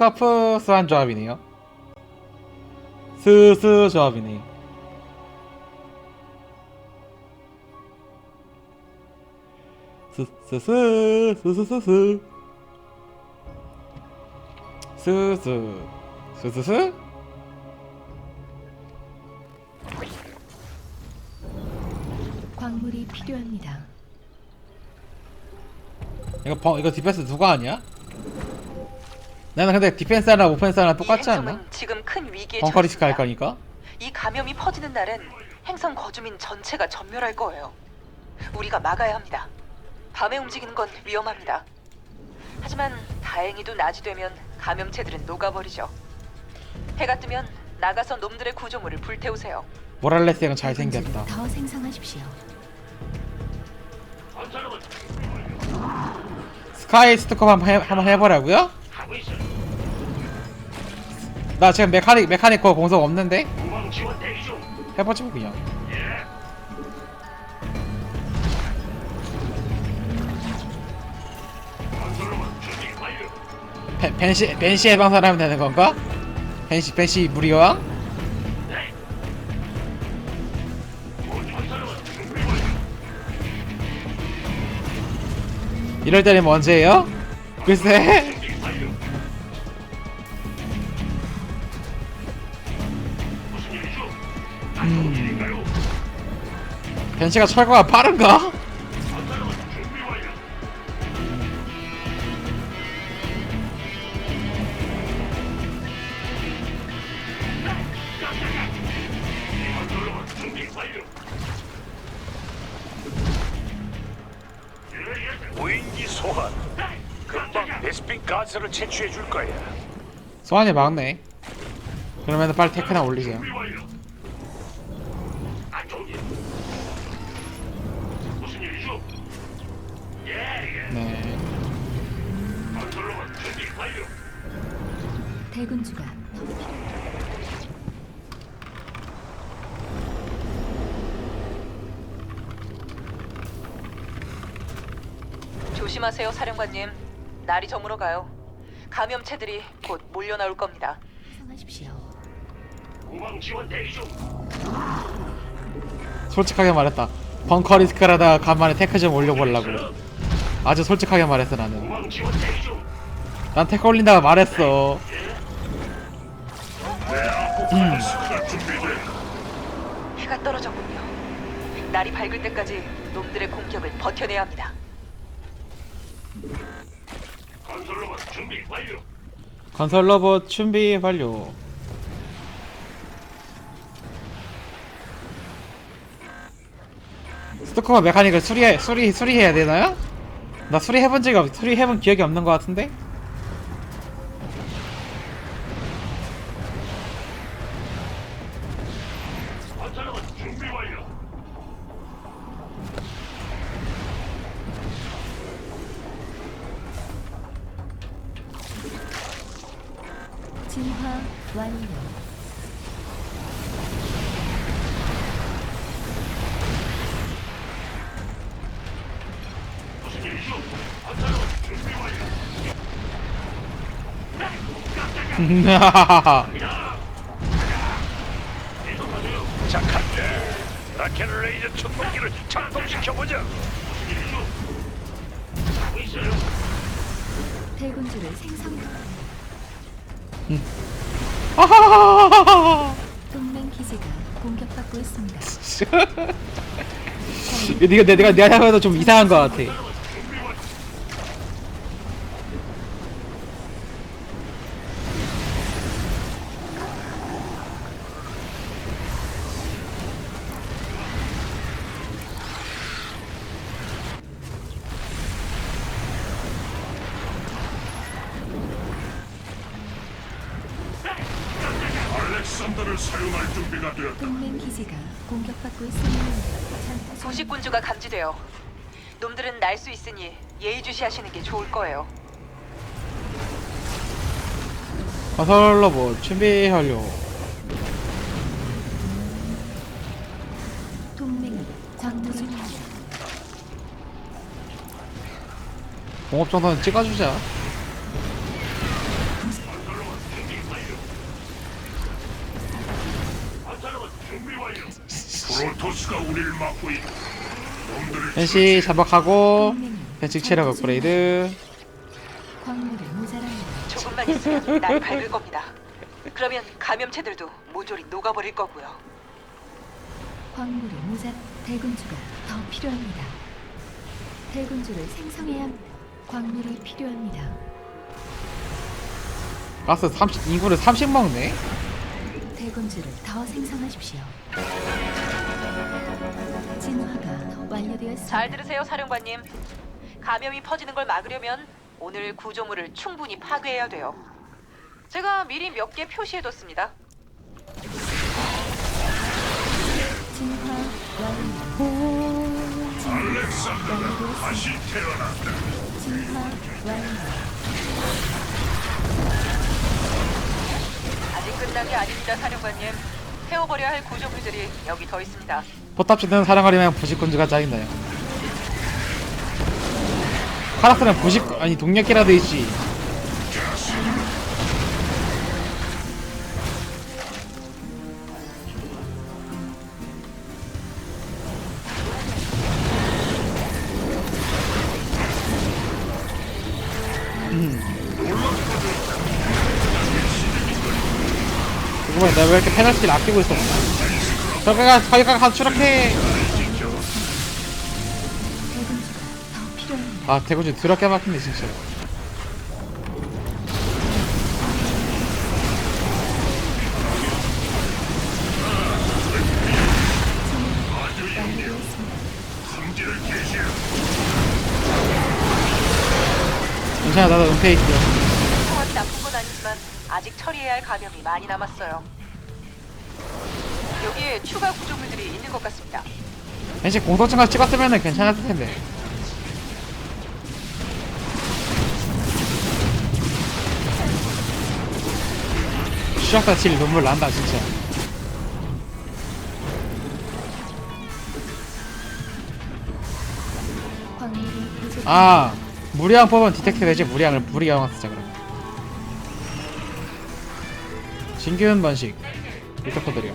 스카프스한 조합이네요. 스스 조합이네. 스스스 스스스스 스스 스스스 광물이 필요합니다. 이거 버, 이거 디펜스 누가 하냐? 나는 근데 디펜스 하나 오펜스 하나 똑같지 이 않나? 행성은 지금 큰 위기에 벙커 리스크 할 처했습니다. 거니까. 이 감염이 퍼지는 날엔 행성 거주민 전체가 전멸할 거예요. 우리가 막아야 합니다. 밤에 움직이는 건 위험합니다. 하지만 다행히도 낮이 되면 감염체들은 녹아버리죠. 해가 뜨면 나가서 놈들의 구조물을 불태우세요. 모랄레스 형은 잘생겼다. 더 생성하십시오. 스카이 스토커 한번, 해, 한번 해보라고요? 나 지금 메카닉 메카니커 공석 없는데? 해보지 뭐 그냥. 벤- 벤시 벤시 해방사를 하면 되는 건가? 벤시 벤시 무리와? 이럴 때는 언제예요? 글쎄. 벤시가 철거가 빠른가? 무인기 소환. 금방 베스핀 가스를 채취해 줄 거야. 소환이 막네. 그러면 빨리 테크나 올리세요. 네. 필요합니다. 조심하세요, 사령관님. 날이 저물어 가요. 감염체들이 곧 몰려 나올 겁니다. 생성하십시오. 솔직하게 말했다. 벙커 리스크라다가 간만에 테크 좀 올려보려고. 아주 솔직하게 말했어 나는. 난 테크 올린다고 말했어. 해가 떨어졌군요. 날이 밝을 때까지 놈들의 공격을 버텨내야 합니다. 건설 로봇 준비 완료. 스토커가 메카닉을 수리해 수리 수리해야 되나요? 나 수리해본 적이 없 수리해본 기억이 없는 것 같은데. 진화 완료. 착한데. 라켓 레이저 천동기를 작동시켜 보자. 대군주를 생성. 아하하하하하. 동맹 기지가 공격받고 있습니다. 이거 내가 내가 내가 해봐도 좀 이상한 것 같아. 사용할 준비가 되었다. 동맹 기지가 공격받고 있습니다. 부식군주가 감지돼요. 놈들은 날 수 있으니 예의주시하시는 게 좋을 거예요. 건설 로봇 준비 완료. 동맹이 전투 중입니다. 공업 정도는 찍어주자. 잡박하고 동맹이 벤치 체력. 업그레이드 광물이 모자랍니다. 조금만 있으면 날 밟을 겁니다. 그러면 감염체들도 모조리 녹아버릴 거고요. 광물이 모자 대군주가 더 필요합니다. 대군주를 생성해야 합니다. 광물이 필요합니다. 가스 30 인구를 30 먹네 대군주를 더 생성하십시오. 진화가 완료되었습니다. 잘 들으세요, 사령관님. 감염이 퍼지는 걸 막으려면 오늘 구조물을 충분히 파괴해야 돼요. 제가 미리 몇 개 표시해뒀습니다. 진화 완료. 완료되었습니다. 다시 태어난다. 진화 완료. 아직 끝난 게 아닙니다, 사령관님. 태워버려야 할 구조물들이 여기 더 있습니다. 포탑지대는 사령하려면 부식군주가 짜증나요. 카라스는 부식 아니 동력기라도 있지. 그거 내가 왜 이렇게 페널티를 아끼고 있었나 저기가 저기가 가서 추락해. 아 대구지 드럽게 막힌네 진짜. 괜찮아 나도 은폐 있어 상황이 나쁜 건 아니지만 아직 처리해야 할 감염이 많이 남았어요. 여기에 추가 구조물들이 있는 것 같습니다. 왠지 공소증을 찍었으면 괜찮았을 텐데. 추적사 칠 눈물 난다 진짜. 아 무리한 뽑은 디텍트 되지? 무리한을 무리한 쓰자 그럼. 신규현 번식. 리터커들이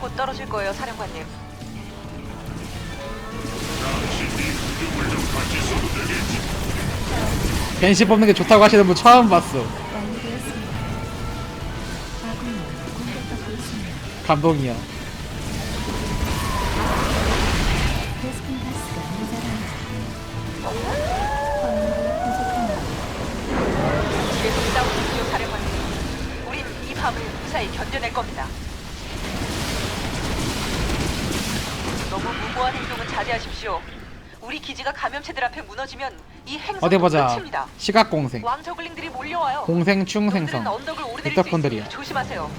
곧 떨어질 거예요, 사령관님. 벤시 뽑는 게 좋다고 하시는 분 처음 봤어 완료되었습니다. 아군이 공격받고 있습니다. 감동이야 베스킨 가스가 모자랍니다. 광물이 부족합니다. 계속 싸우십시오, 사령관님. 우린 이 밤을 무사히 견뎌낼 겁니다. 너무 무모한 행동은 자제하십시오. 우리 기지가 감염체들 앞에 무너지면 이 어디 보자 끝입니다. 시각 공생 왕저글링들이 몰려와요. 공생충 놈들은 생성 언덕을 오르내릴 수 빅터콘들이야. 있으니 조심하세요.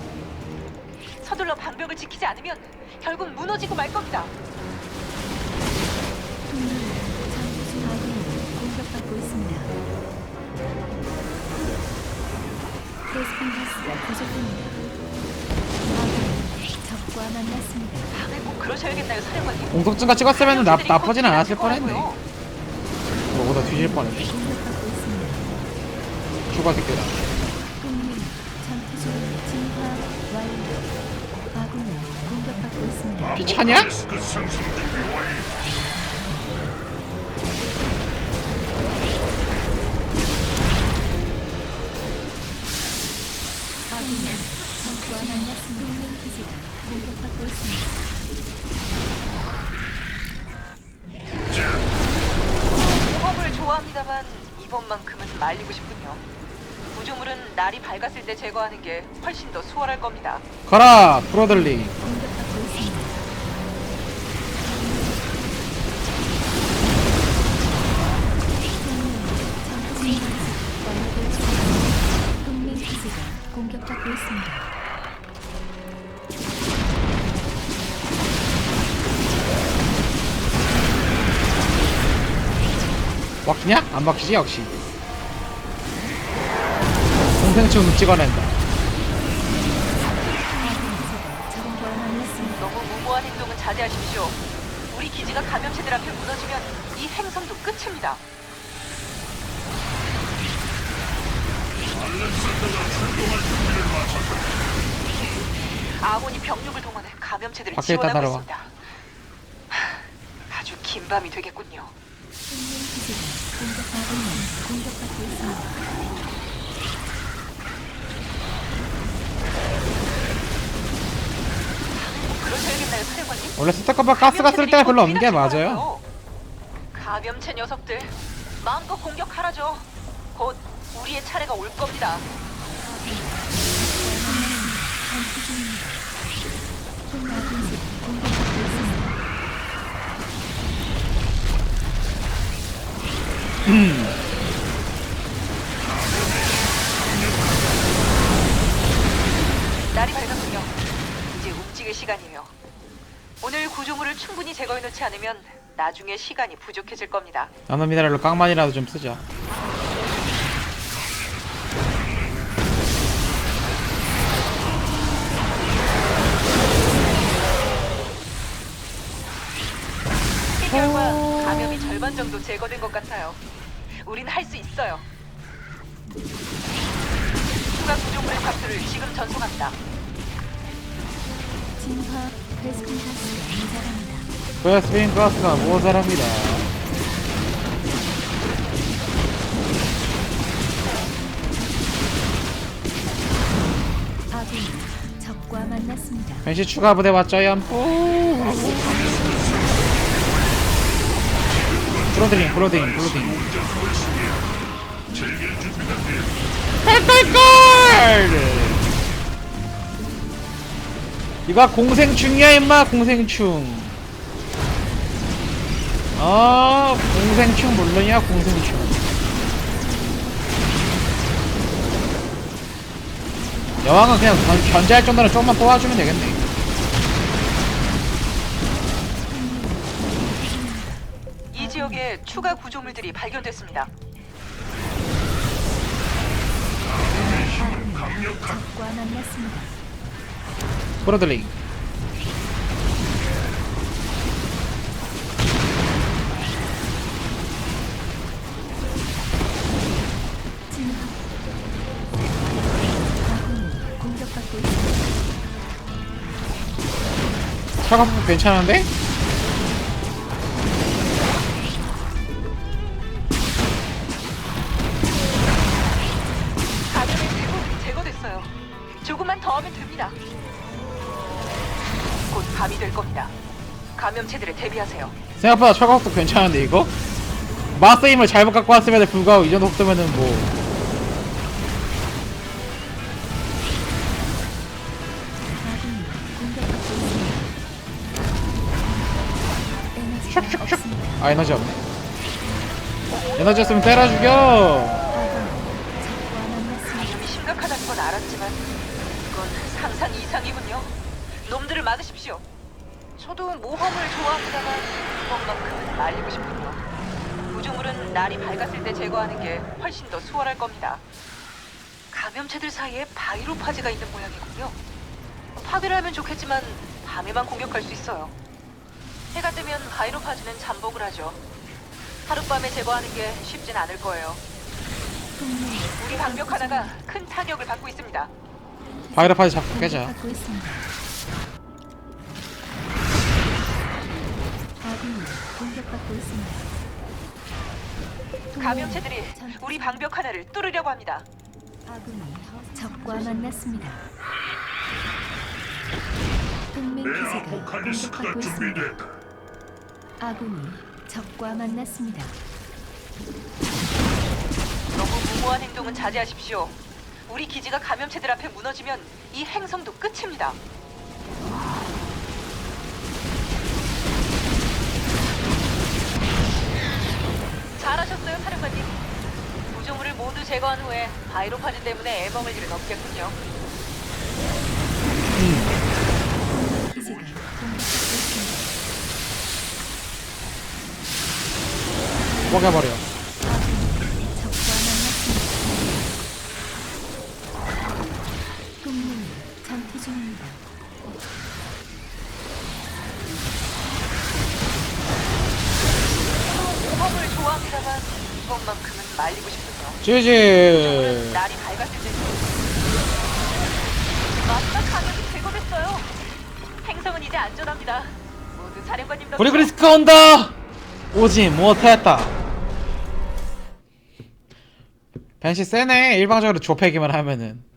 서둘러 방벽을 지키지 않으면 결국 무너지고 말 겁니다. 아군이 공격받고 있습니다. 베스킨 가스가 부족합니다. 적과 만났습니다. 꼭 그러셔야겠나요, 사령관님? 공소증가 찍었으면 나, 나쁘진 곧 않았을 뻔했네 거라고요. 뭐보다 뒤질 뻔했네 공격받고 있습니다. 추가 새끼다 동맹이 전투 중 진화 완료. 아군이 공격받고 있습니다. 귀찮냐? 그 상승 준비 완료. 아군이 전투와 만났습니다. 동맹 기지가 공격받고 있습니다. 공업을 좋아합니다만 이번만큼은 말리고 싶군요. 구조물은 날이 밝았을 때 제거하는 게 훨씬 더 수월할 겁니다. 가라 프로들링 공격받고 있습니다. 동맹 기지가 공격받고 있습니다. 막히냐? 안 막히지 역시 공생충 찍어낸다. 너무 무모한 행동은 자제하십시오. 우리 기지가 감염체들 앞에 무너지면 이 행성도 끝입니다. 아몬이 병력을 동원해 감염체들을 밖에 있다 지원하고. 있습니다. 하, 아주 긴 밤이 되겠군요. 공격받고. 그러셔야 겠나요, 사령관님? 원래 스타커바 가스가 쓸 때가 별로 없는 게 맞아요. 곧 감염체 녀석들 마음껏 공격하라죠. 곧 우리의 차례가 올 겁니다. 전투 중입니다. 동맹 기지가 공격받고 있습니다. 날이 밝았군요. 이제 움직일 시간이에요. 오늘 구조물을 충분히 제거해 놓지 않으면 나중에 시간이 부족해질 겁니다. 나노 미네랄로 깡만이라도 좀 쓰자. 이 결과 감염이 절반 정도 제거된 것 같아요. 우린 할 수 있어요. 추가 구조물의 cap수를 지금 전송합니다. 진화 베스킨 가스가 모자랍니다. 베스핀 가스가 모자랍니다. 적과 만났습니다. 벤시 추가 부대 왔죠요. 브로딩, 브로딩, 브로딩. 헷갈걸! 이거 공생충이야 임마 공생충. 어 공생충 물론이야 공생충. 여왕은 그냥 견, 견제할 정도로 조금만 도와주면 되겠네. 이 지역에 추가 구조물들이 발견됐습니다. 진화 아군이 공격받고 있습니다. 차가품 괜찮은데? 감염체들에 대비하세요. 생각보다 차가품도 괜찮은데 이거? 마스임을 잘못 갖고 왔음에도 불구하고 이 정도 속도면은 뭐 없습니다. 아 에너지 없네. 에너지 없으면 때려 죽여. 저도 모험을 좋아합니다만 이번만큼은 말리고 싶군요. 구조물은 날이 밝았을 때 제거하는 게 훨씬 더 수월할 겁니다. 감염체들 사이에 바이로파즈가 있는 모양이군요. 파괴를 하면 좋겠지만 밤에만 공격할 수 있어요. 해가 뜨면 바이로파즈는 잠복을 하죠. 하룻밤에 제거하는 게 쉽진 않을 거예요. 우리 방벽 하나가 큰 타격을 받고 있습니다. 바이러파지 잡고 깨자. 공격받고 있습니다. 받고 있습니다. 감염체들이 우리 방벽 하나를 뚫으려고 합니다. 아군이 적과 만났습니다. 동맹 내 기지가 아포칼리스크가 공격받고 있습니다. 준비됐다. 아군이 적과 만났습니다. 너무 무모한 행동은 자제하십시오. 우리 기지가 감염체들 앞에 무너지면 이 행성도 끝입니다. 잘하셨어요, 사령관님. 구조물을 모두 제거한 후에 바이로파즈 때문에 애먹을 일은 없겠군요. 기지가 공격받고 있습니다. 먹여버려. 아군이 적과 만났습니다. 동맹이 전투 중입니다. 번만큼은 말리고 싶군요. 쥐지 날이 밝았을 때 마지막 감염이 제거됐어요. 행성은 이제 안전합니다. 모두 사령관님 덕분에 브리브리스크 온다 오지 못했다 벤시 세네 일방적으로 좁히기만 하면은